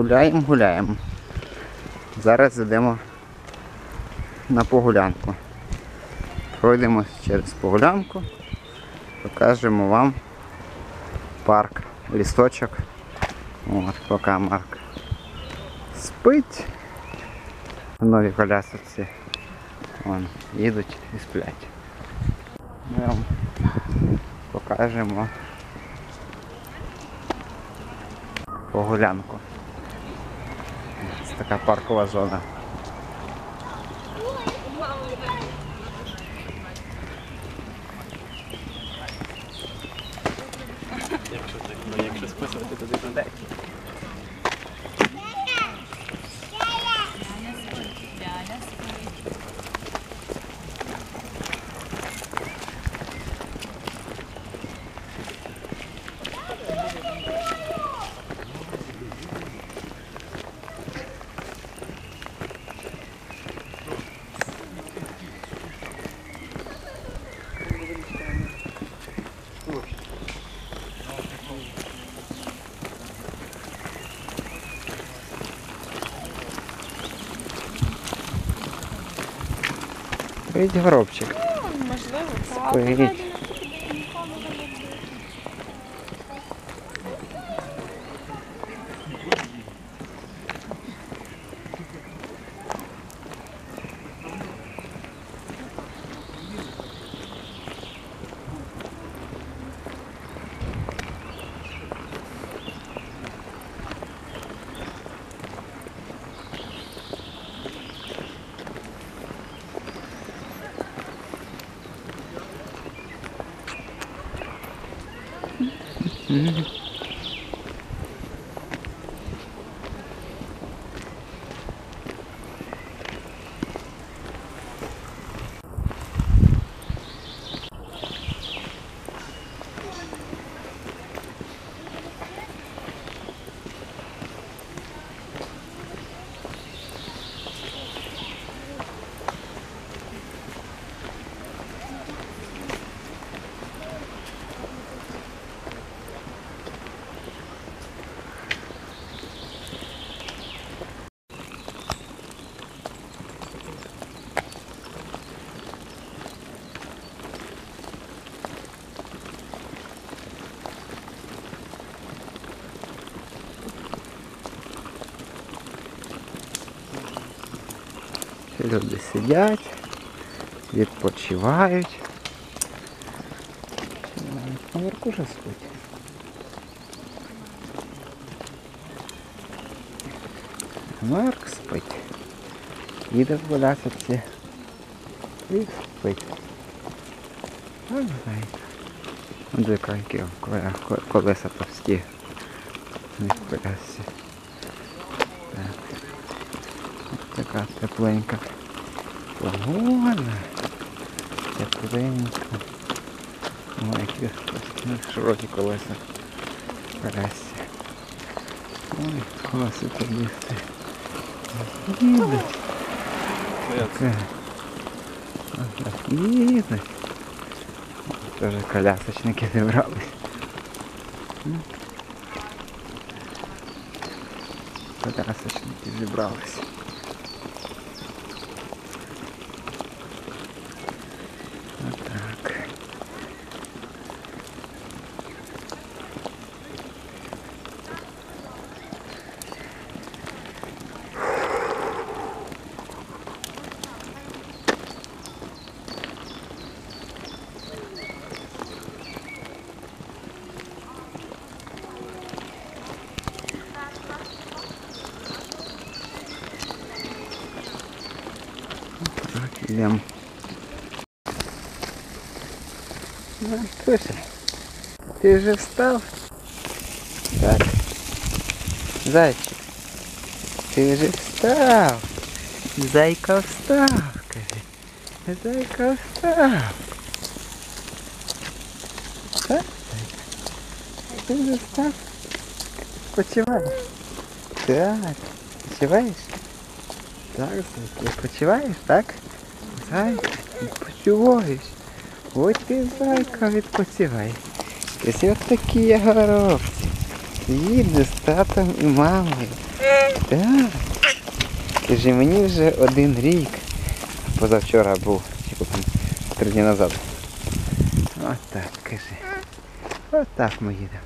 Гуляємо, гуляємо. Зараз йдемо на погулянку. Пройдемо через погулянку, покажемо вам парк, лісточок. От, поки Марк спить. Нові колясочці вон, їдуть і сплять. Ми вам покажемо погулянку. taka parkowa zona. Jak przez, jak przez płysł, to jest deki. На горобчик. Можливо, Спить. 嗯。Люди сидять, відпочивають. Наверху вже спить. Марк спить. Їде в колясочці. І спить. Ой, знає. Ось яка які колеса товсті. Не в колясці. Так. Така тепленька. Погода. Тепленька. Ой, які широкі колеса. Колясці. Ой, класи побігти. Їдуть. Таке. Їдуть. Теж колясочники зібрались. Колясочники зібрались. Отак. Так, йдемо. Артуся, ти вже встав? Так. Зайчик, ти вже встав. Зайка встав, каже. Зайка встав. Так, зайка? Ти вже встав? Почуваєш? Так. Почуваєш? Так, зайка, відпочиваєш, так? Зайка, відпочиваєш. Ось ти зайка відпочивай. Ось от такі є горобці. Їду з татом і мамою. Так. Каже, мені вже один рік. Позавчора був, чи коли три дні назад. Отак, каже. Отак ми їдемо.